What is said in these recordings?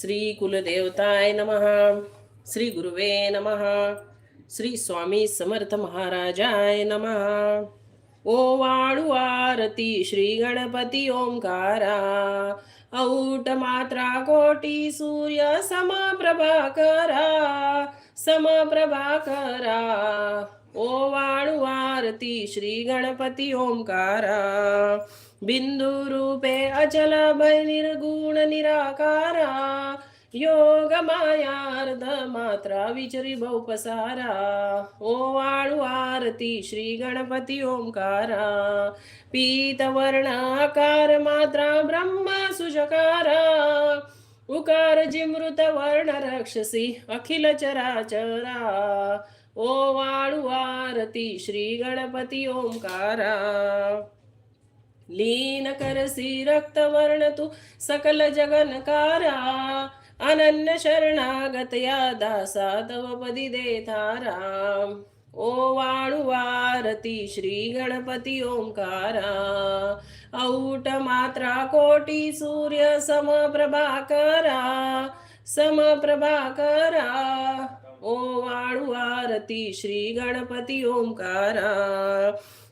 श्री कुलदेवताय नमः। श्री गुरुवे नमः। श्री स्वामी समर्थ महाराजाय नमः। ओ वाळू आरती श्री गणपती ओंकारा। औट मात्रा कोटी सूर्य समप्रभाकरा। समप्रभाकरा। ओ वा आरती श्री गणपती ओंकारा बिंदू रूपे अचल भय निर्गुण निराकारा योग मायार्ध मात्रा विचरी बहुपसारा ओ वाळू आरती श्री गणपती ओंकारा पीत वर्ण आकार मात्रा ब्रह्म सुजकारा उकार जिमृत वर्ण रक्षसी अखिल चराचरा ओ वाळू आरती श्री गणपती ओंकारा. लीन करसी रक्तवर्ण तू सकल जगनकारा. अनन्य शरणागत या दासा तव पदी देतारा ओ वाळुवारती श्री गणपती ओंकारा. औट मात्रा कोटी सूर्य समप्रभाकरा समप्रभाकरा ओ वाळू आरती श्री गणपती ओंकारा.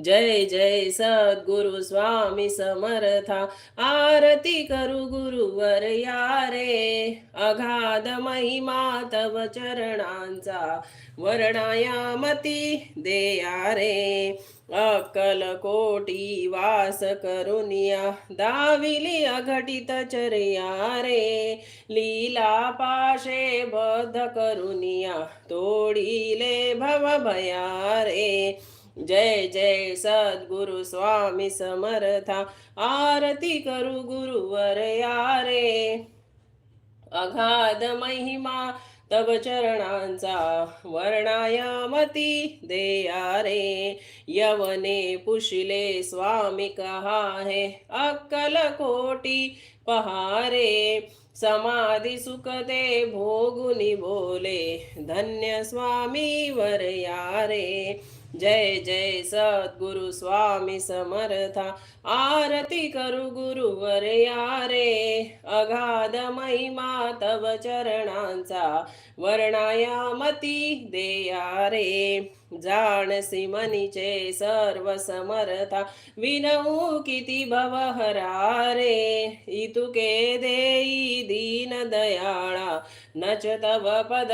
जय जय सद्गुरु स्वामी समर्था आरती करू गुरुवर यारे. अगाध महिमा तव चरणांचा वर्णायामती देया रे. अक्कल कोटी वास करुनिया दाविली अघटित चर्या रे. लीला पाशे बद्ध करुनिया तोडीले भव भया रे. जय जय सद्गुरु स्वामी समर्था. आरती करू गुरुवर यारे. अगाध महिमा तव चरणांचा वर्णायामती देया रे यवने पुशिले स्वामी कहा है अक्कल कोटी पहारे. समाधी सुख दे भोगुनी बोले धन्य स्वामी वर यारे. जय जय सद्गुरु स्वामी समर्था. आरती करू गुरुवर यारे. अगाध महिमा तव चरणांचा वर्णायामती देया रे जाण मनीचे सर्व समर्था विनऊ किती भवहरा इतुके देई दीन दयाळा नच तव पद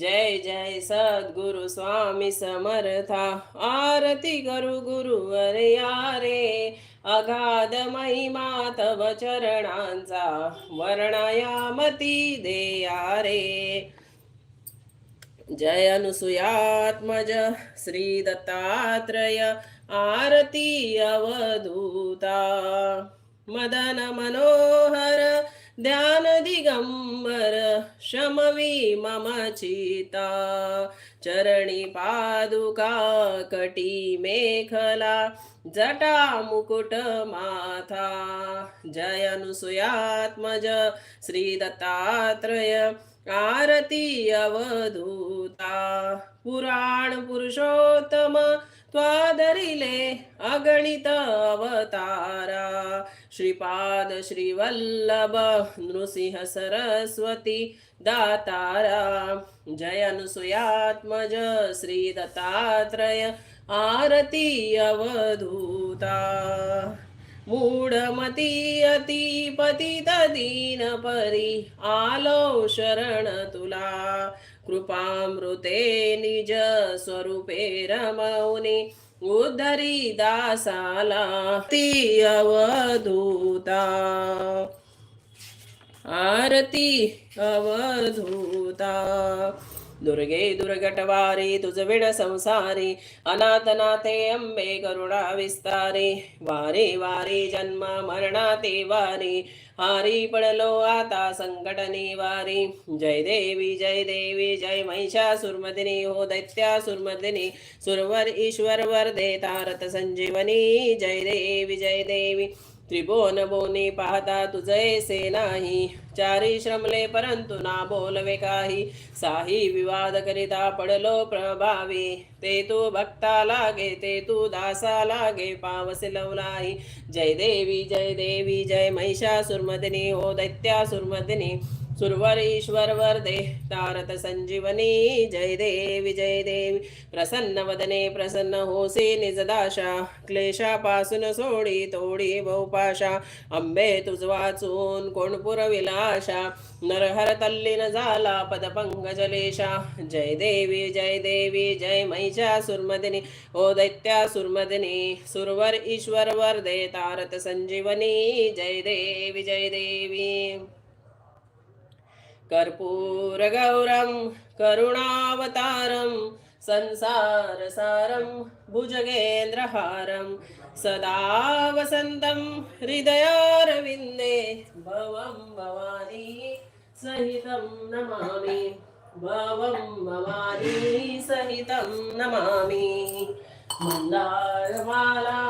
जय जय सद्गुरु स्वामी समर्था आरती गुरु गुरुवर यारे. अगाध महिमा तव चरणांचा वर्णायामती देया रे जय अनुसुयात्मज श्री दत्तात्रय आरती अवधूता। मदन मनोहर ध्यान दिगंबर शमवी मम चिता। चरणी पादुका कटी मेखला जटा मुकुट माथा। जय अनुसुयात्मज श्री दत्तात्रय आरती अवधूता। पुराण पुरुषोत्तम त्वादरिले अगणित अवतारा। श्रीपाद श्रीवल्लभ नृसिंह सरस्वती दातारा। जय अनुसुयात्मज श्री दत्तात्रय आरती अवधूता। मूढमती अति पतित दीन परी आलो शरण तुला. कृपामृते निज स्वरूपे रमौनि उद्धरी दासाला ती अवधूता आरती अवधूता. दुर्गे दुर्गटवारी तुझविड संसारी अनाथनाथे अंबे करुणा विस्तारी वारे वारे जन्म मरणाते वारी हारी पडलो आता संकट निवारी जय देवी जय देवी जय महिषासुरमदिनी हो दैत्यासुरमदिनी सुरवर ईश्वर वर दे तारत संजीवनी. जय देवी जय देवी. त्रिभुवन बोनी पाहता तुझैसे नाही. चारी श्रमले परंतु ना बोलवे काही. साही विवाद करिता पडलो प्रभावी. ते तू भक्ता लागे ते तू दासा लागे पावसे लवलाही जय देवी जय देवी जय महिषासुरमदिनी हो दैत्यासुरमदिनी. सुरवर ईश्वर वरदे तारत संजीवनी जय देवी जय देवी प्रसन्न वदने प्रसन्न होसी निजदाशा। क्लेशापासून सोडी तोडी बहुपाशा। अंबे तुझ वाचून कोण पुरविलाशा। नरहर तल्लीन झाला पदपंकजलेशा जय देवी जय देवी जय महिषा सुरमदिनी। ओ दैत्या सुरमदिनी सुरवर ईश्वर वरदे तारत संजीवनी जय देवी जय देवी कर्पूरगौरं करुणावतारं संसारसारं भुजगेन्द्रहारं सदा वसन्तं हृदयारविन्दे भवं भवानी सहितं नमामि। भवं भवानी सहितं नमामि। मन्दारमाला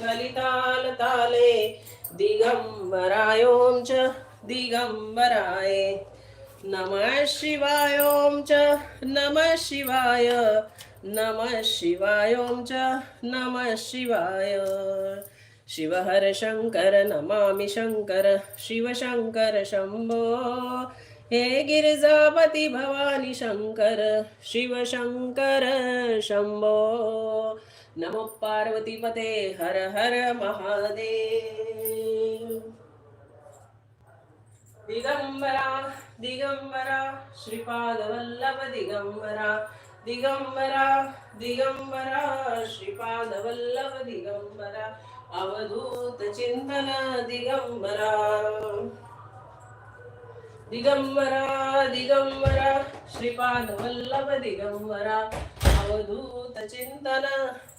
कलितालताले दिगम्बरायों च दिगम्बराय। नमः शिवाय ॐ च नमः शिवाय नमः शिवाय ॐ च नमः शिवाय। शिव हर शंकर नमामि शङ्कर शिव शङ्कर शम्भो हे गिरिजापति भवानी शंकर शिव शङ्कर शम्भो नमो पार्वतीपते हर हर महादेव। दिगंबरा दिगंबरा श्रीपाद वल्लभ दिगंबरा दिगंबरा दिगंबरा श्रीपाद वल्लभ दिगंबरा अवधूत चिंतन दिगंबरा। दिगंबरा दिगंबरा श्रीपाद वल्लभ दिगंबरा अवधूत चिंतन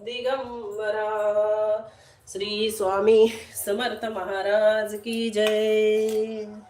दिगंबरा। श्री स्वामी समर्थ महाराज की जय।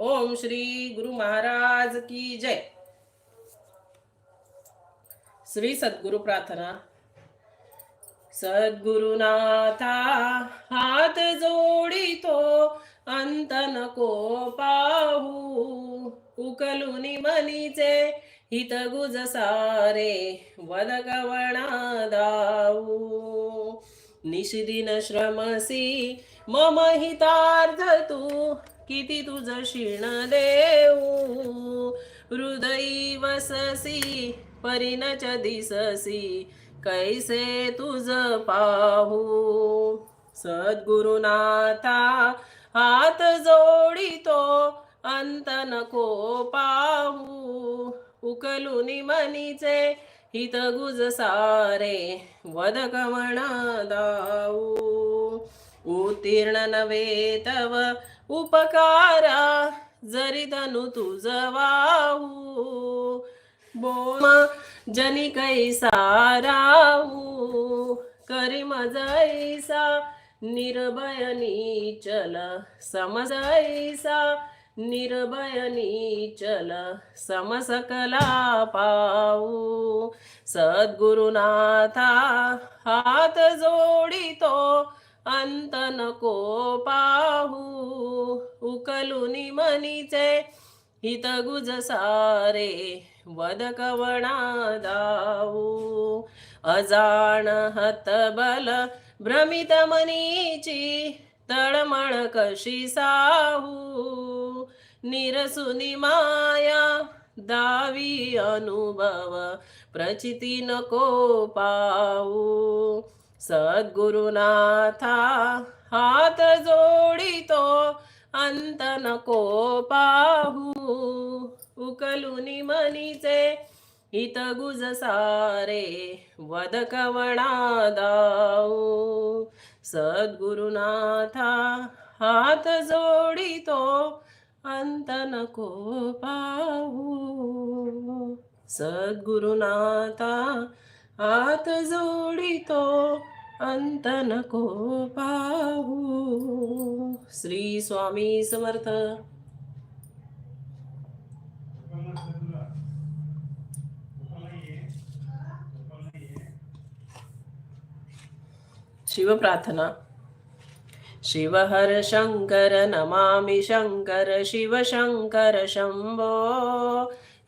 ओम श्री गुरु महाराज की जय। श्री सद्गुरु प्रार्थना। सद्गुरुनाथा हात जोडितो अंत नको पाहू। उकलुनी मनीचे हित गुज सारे वदगवणा दाऊ निशिदिन श्रमसी मम हितार्थ तू किती तुझ शिण देऊ? हृदयी वससी परिणच दिससी कैसे तुझ पाहू? सद्गुरुनाथा हात जोडितो अंत नको पाहू. उकलून मनीचे हित गुज सारे वदकमणा दाऊ उत्तीर्ण नवे तव उपकारा जरी धनु तुझ वाहू. बोम जनी कैसा राहू. करी मजैसा निर्भयनी चल समजैसा निर्भयनी चल समसकला पाऊ सद्गुरुनाथा हात जोडितो अंत नको पाहू उकलुनी मनीचे हित गुज सारे वदकवणा दाऊ अजाण हतबल भ्रमित मनीची तळमळ कशी साहू. निरसुनी माया दावी अनुभव प्रचिती नको पाऊ सद्गुरुनाथा हात जोडितो अंत नको पाहू. उकलुनी मनीचे हित गुज सारे वद कवणा दाऊ. सद्गुरुनाथा हात जोडितो अंत नको पाहू. सद्गुरुनाथा आत जोडितो अंत नको पाहू श्री स्वामी समर्थ. शिवप्रार्थना. शिव हर शंकर नमामि शंकर शिव शंकर शंभो.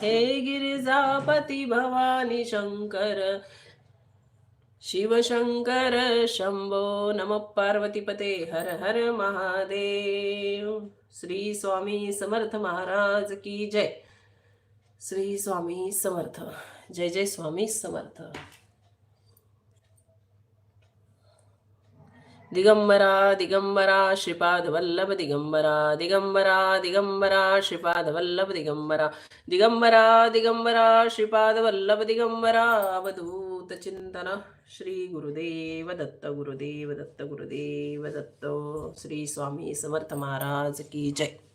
हे गिरिजापती भवानी शंकर शिव शंकर शंभो नम पार्वतीपते हर हर महादेव। श्री स्वामी समर्थ महाराज की जय। श्री स्वामी समर्थ जय जय स्वामी समर्थ। दिगंबरा दिगंबरा श्रीपाद वल्लभ दिगंबरा दिगंबरा दिगंबरा श्रीपाद वल्लभ दिगंबरा दिगंबरा दिगंबरा श्रीपाद वल्लभ दिगंबरा अवधूत चिंतन श्री गुरुदेव दत्त गुरुदेव दत्त गुरुदेव दत्त श्री स्वामी समर्थ महाराज की जय।